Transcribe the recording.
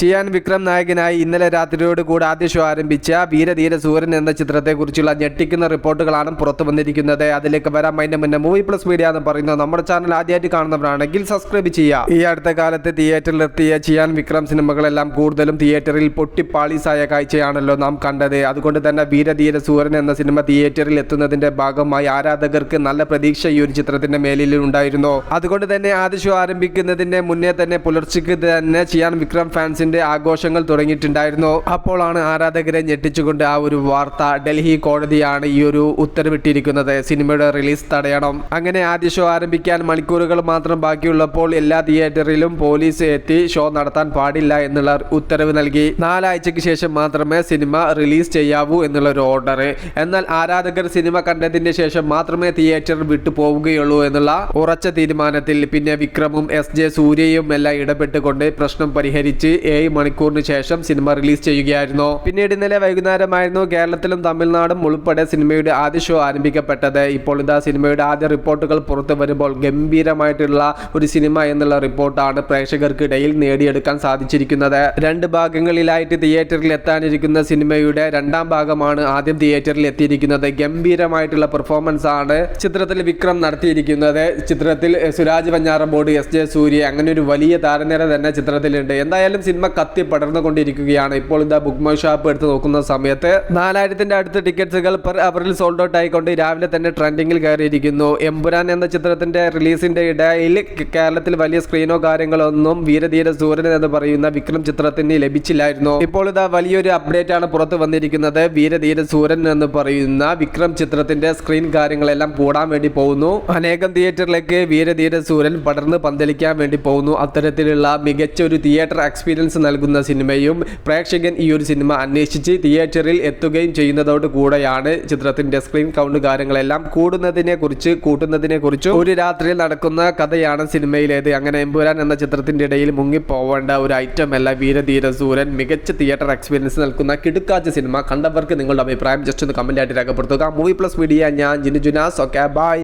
ചിയാൻ വിക്രം നായകനായി ഇന്നലെ രാത്രിയോട് കൂടെ ആദ്യ ഷോ ആരംഭിച്ച വീരധീര സൂര്യൻ എന്ന ചിത്രത്തെക്കുറിച്ചുള്ള ഞെട്ടിക്കുന്ന റിപ്പോർട്ടുകളാണ് പുറത്തു വന്നിരിക്കുന്നത്. അതിലേക്ക് വരാൻ അതിന്റെ മുന്നേ മൂവി പ്ലസ് മീഡിയ എന്ന് പറയുന്നത് നമ്മുടെ ചാനൽ ആദ്യമായിട്ട് കാണുന്നവരാണെങ്കിൽ സബ്സ്ക്രൈബ് ചെയ്യുക. ഈ അടുത്ത കാലത്ത് തിയേറ്ററിൽ എത്തിയ ചിയാൻ വിക്രം സിനിമകളെല്ലാം കൂടുതലും തിയേറ്ററിൽ പൊട്ടിപ്പാളീസായ കാഴ്ചയാണല്ലോ നാം കണ്ടത്. അതുകൊണ്ട് തന്നെ വീരധീര സൂര്യൻ എന്ന സിനിമ തിയേറ്ററിൽ എത്തുന്നതിന്റെ ഭാഗമായി ആരാധകർക്ക് നല്ല പ്രതീക്ഷ ഈ ഒരു ചിത്രത്തിന്റെ മേലിൽ ഉണ്ടായിരുന്നു. അതുകൊണ്ട് തന്നെ ആദ്യ ഷോ ആരംഭിക്കുന്നതിന്റെ മുന്നേ തന്നെ പുലർച്ചയ്ക്ക് തന്നെ ചിയാൻ വിക്രം ഫാൻസിന്റെ ആഘോഷങ്ങൾ തുടങ്ങിയിട്ടുണ്ടായിരുന്നു. അപ്പോഴാണ് ആരാധകരെ ഞെട്ടിച്ചുകൊണ്ട് ആ ഒരു വാർത്ത ഡൽഹി കോടതിയാണ് ഈ ഒരു ഉത്തരവിട്ടിരിക്കുന്നത്. സിനിമയുടെ റിലീസ് തടയണം. അങ്ങനെ ആദ്യ ഷോ ആരംഭിക്കാൻ മണിക്കൂറുകൾ മാത്രം ബാക്കിയുള്ളപ്പോൾ എല്ലാ തിയേറ്ററിലും പോലീസ് എത്തി ഷോ നടത്താൻ പാടില്ല എന്നുള്ള ഉത്തരവ് നൽകി. നാലാഴ്ചയ്ക്ക് ശേഷം മാത്രമേ സിനിമ റിലീസ് ചെയ്യാവൂ എന്നുള്ള ഒരു ഓർഡർ എന്നാൽ ആരാധകർ സിനിമ കണ്ടതിന് ശേഷം മാത്രമേ തിയേറ്റർ വിട്ടു പോവുകയുള്ളൂ എന്നുള്ള ഉറച്ച തീരുമാനത്തിൽ പിന്നെ വിക്രമും എസ് ജെ സൂര്യയും എല്ലാം ഇടപെട്ടുകൊണ്ട് പ്രശ്നം പരിഹരിച്ച് ഏഴ് മണിക്കൂറിന് ശേഷം സിനിമ റിലീസ് ചെയ്യുകയായിരുന്നു. പിന്നീട് ഇന്നലെ വൈകുന്നേരമായിരുന്നു കേരളത്തിലും തമിഴ്നാടും ഉൾപ്പെടെ സിനിമയുടെ ആദ്യ ഷോ ആരംഭിക്കപ്പെട്ടത്. ഇപ്പോൾ ഇതാ സിനിമയുടെ ആദ്യ റിപ്പോർട്ടുകൾ പുറത്തു വരുമ്പോൾ ഗംഭീരമായിട്ടുള്ള ഒരു സിനിമ എന്നുള്ള റിപ്പോർട്ടാണ് പ്രേക്ഷകർക്കിടയിൽ നേടിയെടുക്കാൻ സാധിച്ചിരിക്കുന്നത്. രണ്ട് ഭാഗങ്ങളിലായിട്ട് തിയേറ്ററിൽ എത്താനിരിക്കുന്ന സിനിമയുടെ രണ്ടാം ഭാഗമാണ് ആദ്യം തിയേറ്ററിൽ എത്തിയിരിക്കുന്നത്. ഗംഭീരമായിട്ടുള്ള പെർഫോമൻസ് ആണ് ചിത്രത്തിൽ വിക്രം നടത്തിയിരിക്കുന്നത്. ചിത്രത്തിൽ സുരാജ് പഞ്ഞാറമ്പോട് എസ് ജെ സൂര്യ അങ്ങനെ ഒരു വലിയ താരനിര തന്നെ ചിത്രത്തിലുണ്ട്. എന്തായാലും സിനിമ കത്തി പടർന്നുകൊണ്ടിരിക്കുകയാണ്. ഇപ്പോൾ ഇതാ ബുക്ക് മൈ ഷോപ്പ് എടുത്ത് നോക്കുന്ന സമയത്ത് നാലായിരത്തിന്റെ അടുത്ത് ടിക്കറ്റ്സുകൾ പെർ അവറിൽ സോൾഡ് ഔട്ട് ആയിക്കൊണ്ട് രാവിലെ തന്നെ ട്രെൻഡിങ്ങിൽ കയറിയിരിക്കുന്നു. എമ്പുരാൻ എന്ന ചിത്രത്തിന്റെ റിലീസിന്റെ ഇടയിൽ കേരളത്തിൽ വലിയ സ്ക്രീനോ കാര്യങ്ങളോ ഒന്നും വീരധീര സൂര്യൻ എന്ന് പറയുന്ന വിക്രം ചിത്രത്തിന് ലഭിച്ചില്ലായിരുന്നു. ഇപ്പോൾ ഇതാ വലിയൊരു അപ്ഡേറ്റ് ആണ് പുറത്തു വന്നിരിക്കുന്നത്. വീരധീര സൂരൻ എന്ന് പറയുന്ന വിക്രം ചിത്രത്തിന്റെ സ്ക്രീൻ കാര്യങ്ങളെല്ലാം കൂടാൻ വേണ്ടി പോകുന്നു. അനേകം തിയേറ്ററിലേക്ക് വീരധീര സൂരൻ പടർന്ന് പന്തലിക്കാൻ വേണ്ടി പോകുന്നു. അത്തരത്തിലുള്ള മികച്ച ഒരു തിയേറ്റർ എക്സ്പീരിയൻസ് നൽകുന്ന സിനിമയും പ്രേക്ഷകൻ ഈ ഒരു സിനിമ അന്വേഷിച്ച് തിയേറ്ററിൽ എത്തുകയും ചെയ്യുന്നതോട് കൂടെയാണ് ചിത്രത്തിന്റെ സ്ക്രീൻ കൗണ്ട് കാര്യങ്ങളെല്ലാം കൂടുന്നതിനെ കുറിച്ച് കൂട്ടുന്നതിനെ കുറിച്ച് ഒരു രാത്രിയിൽ നടക്കുന്ന കഥയാണ് സിനിമയിലേത്. അങ്ങനെ എമ്പുരാൻ എന്ന ചിത്രത്തിന്റെ ഇടയിൽ മുങ്ങിപ്പോവേണ്ട ഒരു ഐറ്റം അല്ല വീരധീര സൂരൻ. മികച്ച തിയേറ്റർ എക്സ്പീരിയൻസ് നൽകുന്ന കിടുക്കാച്ച സിനിമ കണ്ടവർക്ക് നിങ്ങളുടെ അഭിപ്രായം ജസ്റ്റ് ഒന്ന് കമന്റ് ആയിട്ട് രേഖപ്പെടുത്തുക. മൂവി പ്ലസ് മീഡിയ ഞാൻ ജിനു ജുനാസ് ഓക്കെ ബൈ